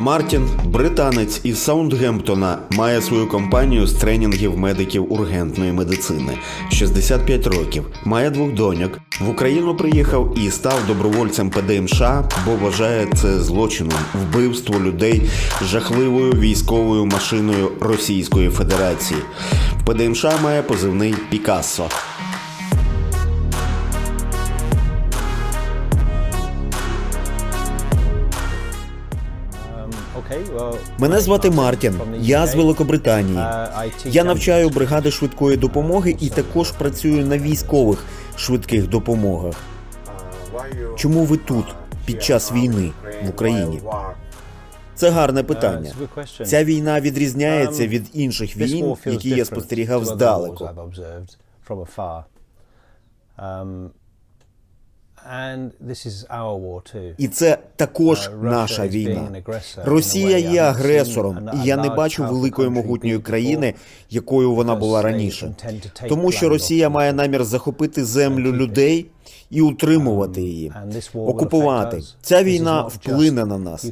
Мартін, британець із Саундгемптона, має свою компанію з тренінгів медиків ургентної медицини. 65 років, має двох доньок. В Україну приїхав і став добровольцем ПДМШ, бо вважає це злочином вбивство людей жахливою військовою машиною Російської Федерації. ПДМШ має позивний Пікассо. Мене звати Мартін. Я з Великобританії. Я навчаю бригади швидкої допомоги і також працюю на військових швидких допомогах. Чому ви тут під час війни в Україні? Це гарне питання. Ця війна відрізняється від інших війн, які я спостерігав здалеку. І це також наша війна. Росія є агресором, і я не бачу великої могутньої країни, якою вона була раніше. Тому що Росія має намір захопити землю людей і утримувати її, окупувати. Ця війна вплине на нас.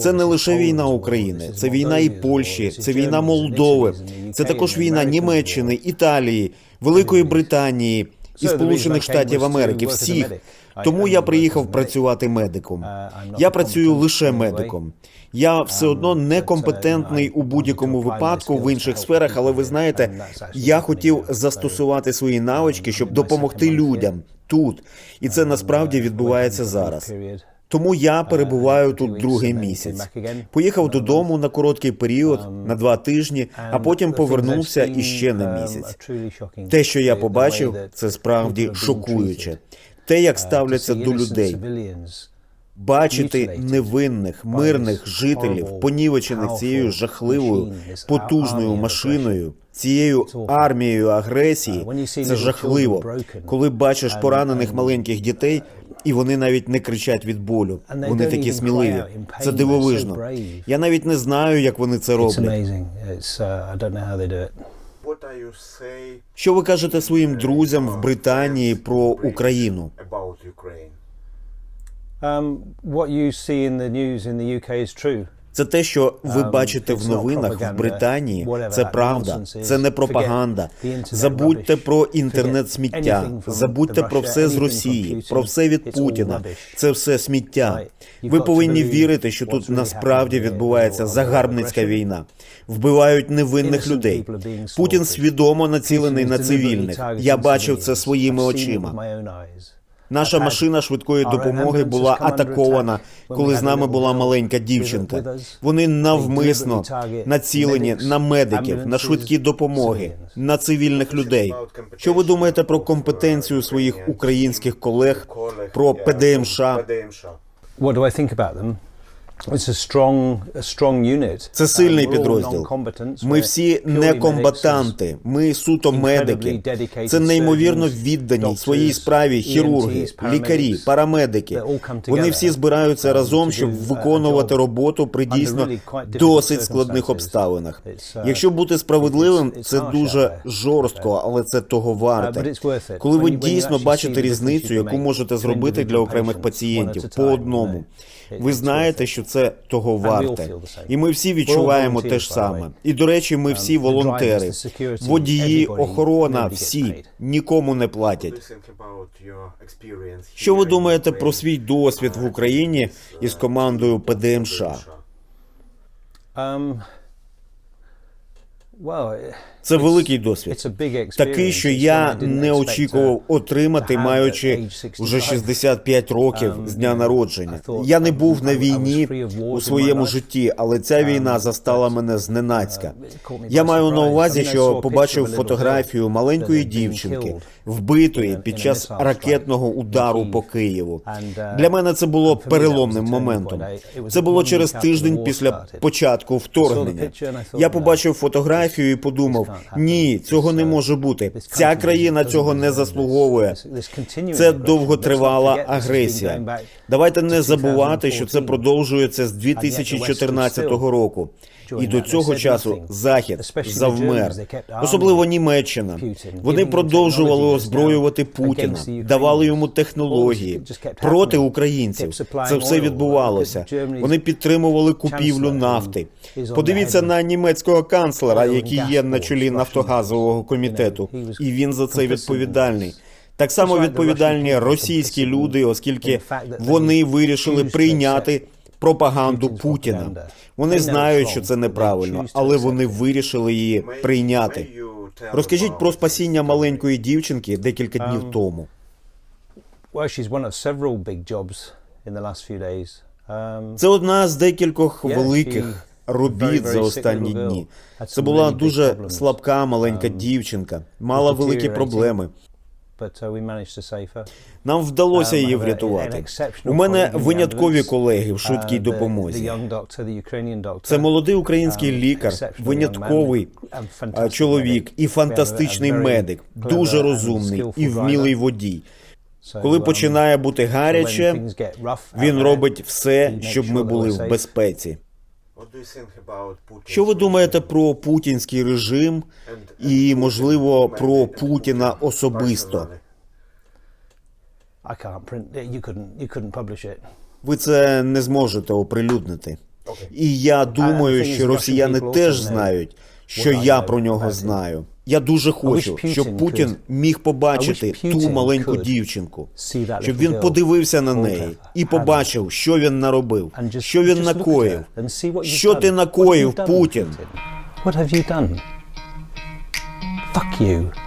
Це не лише війна України, це війна і Польщі, це війна Молдови, це також війна Німеччини, Італії, Великої Британії і Сполучених Штатів Америки. Всіх. Тому я приїхав працювати медиком. Я працюю лише медиком. Я все одно некомпетентний у будь-якому випадку в інших сферах, але ви знаєте, я хотів застосувати свої навички, щоб допомогти людям тут, і це насправді відбувається зараз. Тому я перебуваю тут другий місяць. Поїхав додому на короткий період, на два тижні, а потім повернувся іще на місяць. Те, що я побачив, це справді шокуюче. Те, як ставляться до людей, бачити невинних, мирних жителів, понівечених цією жахливою потужною машиною, цією армією агресії, це жахливо. Коли бачиш поранених маленьких дітей, і вони навіть не кричать від болю. Вони такі сміливі. Це дивовижно. Я навіть не знаю, як вони це роблять. Що ви кажете своїм друзям в Британії про Україну? Um, what you see in the news in the UK is true. Це те, що ви Um, бачите в новинах в. Британії. Це правда, це не пропаганда. Забудьте про інтернет сміття, забудьте про все з Росії, про все від Путіна. Це все сміття. Ви повинні вірити, що тут насправді відбувається загарбницька війна. Вбивають невинних людей. Путін свідомо націлений на цивільних. Я бачив це своїми очима. Наша машина швидкої допомоги була атакована, коли з нами була маленька дівчинка. Вони навмисно націлені на медиків, на швидкі допомоги, на цивільних людей. Що ви думаєте про компетенцію своїх українських колег про ПДМШ? What do I think about them? It's a strong, a strong unit. Це сильний Um, підрозділ. Ми всі не комбатанти. Ми суто медики. Це неймовірно віддані своїй справі хірурги, лікарі, парамедики. Вони всі збираються разом, щоб виконувати роботу при дійсно досить складних обставинах. Якщо бути справедливим, це дуже жорстко, але це того варте. Коли ви дійсно бачите різницю, яку можете зробити для окремих пацієнтів по одному. Ви знаєте, що це того варте, і ми всі відчуваємо те ж саме. І до речі, ми всі волонтери, водії, охорона, всі. нікому не платять. Що ви думаєте про свій досвід в Україні із командою ПДМШ? Um, well, Це великий досвід. Такий, що я I didn't не очікував отримати, маючи at age 65. вже 65 років з дня народження. Я не був на війні у своєму житті, але ця війна застала мене зненацька. Я маю на увазі, що побачив фотографію маленької дівчинки, вбитої під час ракетного удару по Києву. Для мене це було переломним моментом. Це було через тиждень після початку вторгнення. Я побачив фотографію і подумав: Ні, цього не може бути. Ця країна цього не заслуговує. Це довготривала агресія. Давайте не забувати, що це продовжується з 2014 року. І до цього часу Захід завмер, особливо Німеччина. Вони продовжували озброювати Путіна, давали йому технології проти українців. Це все відбувалося. Вони підтримували купівлю нафти. Подивіться на німецького канцлера, який є на чолі Нафтогазового комітету, і він за це відповідальний. Так само відповідальні російські люди, оскільки вони вирішили прийняти пропаганду Путіна. Вони знають, що це неправильно, але вони вирішили її прийняти. Розкажіть про спасіння маленької дівчинки декілька днів тому. Few days. Um, Це одна з декількох великих робіт за останні дні. Це була дуже слабка маленька Um, дівчинка, мала великі проблеми. Нам вдалося Um, її врятувати. У мене виняткові колеги в швидкій Uh, допомозі. Це молодий український Um, лікар, винятковий чоловік і фантастичний медик, дуже розумний і вмілий водій. Коли um, починає бути гаряче, він робить все, щоб ми були в безпеці. Що ви думаєте про путінський режим і, можливо, про Путіна особисто? Ви це не зможете оприлюднити. І я думаю, що росіяни теж знають, що я про нього знаю. Я дуже хочу, щоб Путін міг побачити ту маленьку дівчинку, щоб він подивився на неї і побачив, що він наробив, що він накоїв. Що ти накоїв, Путін? What have you done? Fuck you.